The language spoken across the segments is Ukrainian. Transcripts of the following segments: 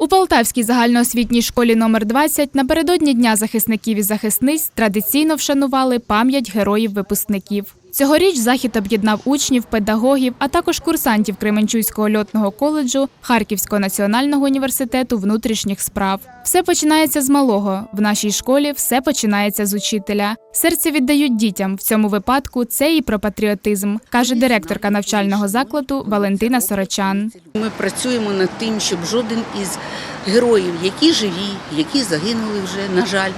У Полтавській загальноосвітній школі номер 20 напередодні Дня захисників і захисниць традиційно вшанували пам'ять героїв-випускників. Цьогоріч захід об'єднав учнів, педагогів, а також курсантів Кременчуцького льотного коледжу Харківського національного університету внутрішніх справ. Все починається з малого. В нашій школі все починається з учителя. Серце віддають дітям. В цьому випадку це і про патріотизм, каже директорка навчального закладу Валентина Сорочан. Ми працюємо над тим, щоб жоден із героїв, які живі, які загинули вже, на жаль,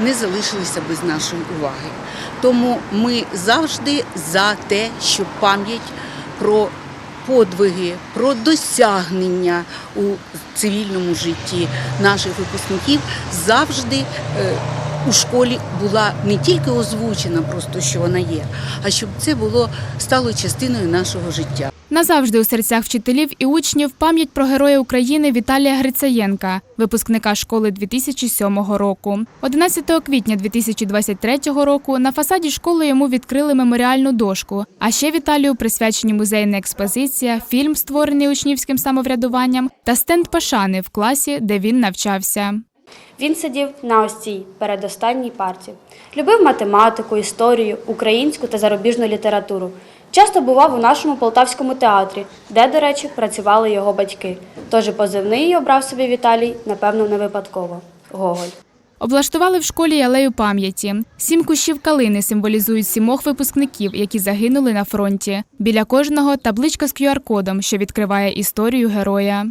не залишилися без нашої уваги. Тому ми завжди за те, щоб пам'ять про подвиги, про досягнення у цивільному житті наших випускників завжди. У школі була не тільки озвучена, просто що вона є, а щоб це було стало частиною нашого життя. Назавжди у серцях вчителів і учнів пам'ять про героя України Віталія Грицаєнка, випускника школи 2007 року. 11 квітня 2023 року на фасаді школи йому відкрили меморіальну дошку. А ще Віталію присвячені музейна експозиція, фільм, створений учнівським самоврядуванням, та стенд пошани в класі, де він навчався. Він сидів на ось цій передостанній парті. Любив математику, історію, українську та зарубіжну літературу. Часто бував у нашому полтавському театрі, де, до речі, працювали його батьки. Тож позивний обрав собі Віталій, напевно, не випадково Гоголь. Облаштували в школі алею пам'яті. Сім кущів калини символізують сімох випускників, які загинули на фронті. Біля кожного табличка з QR-кодом, що відкриває історію героя.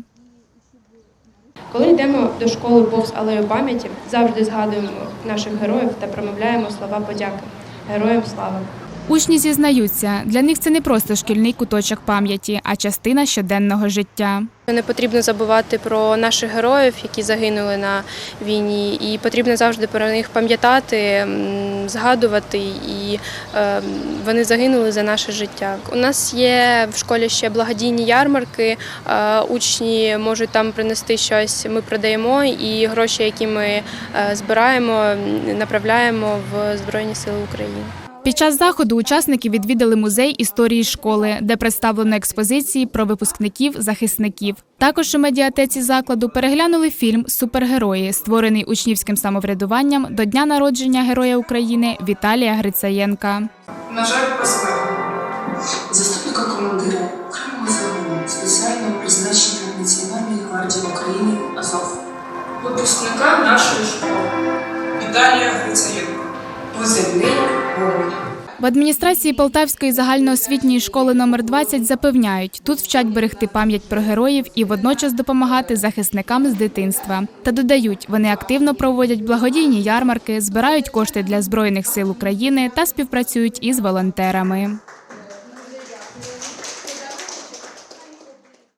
Коли йдемо до школи повз алею пам'яті, завжди згадуємо наших героїв та промовляємо слова подяки. Героям слава! Учні зізнаються, для них це не просто шкільний куточок пам'яті, а частина щоденного життя. Не потрібно забувати про наших героїв, які загинули на війні, і потрібно завжди про них пам'ятати, згадувати, і е, вони загинули за наше життя. У нас є в школі ще благодійні ярмарки. е, Учні можуть там принести щось. Ми продаємо, і гроші, які ми е, збираємо, направляємо в Збройні Сили України. Під час заходу учасники відвідали музей історії школи, де представлено експозиції про випускників захисників. Також у медіатеці закладу переглянули фільм Супергерої, створений учнівським самоврядуванням до дня народження Героя України Віталія Грицаєнка. На жаль, заступника командира окремого загону спеціального призначення Національної гвардії України Азов. Випускника нашої школи Віталія Грицаєнко. В адміністрації Полтавської загальноосвітньої школи номер 20 запевняють, тут вчать берегти пам'ять про героїв і водночас допомагати захисникам з дитинства. Та додають, вони активно проводять благодійні ярмарки, збирають кошти для збройних сил України та співпрацюють із волонтерами.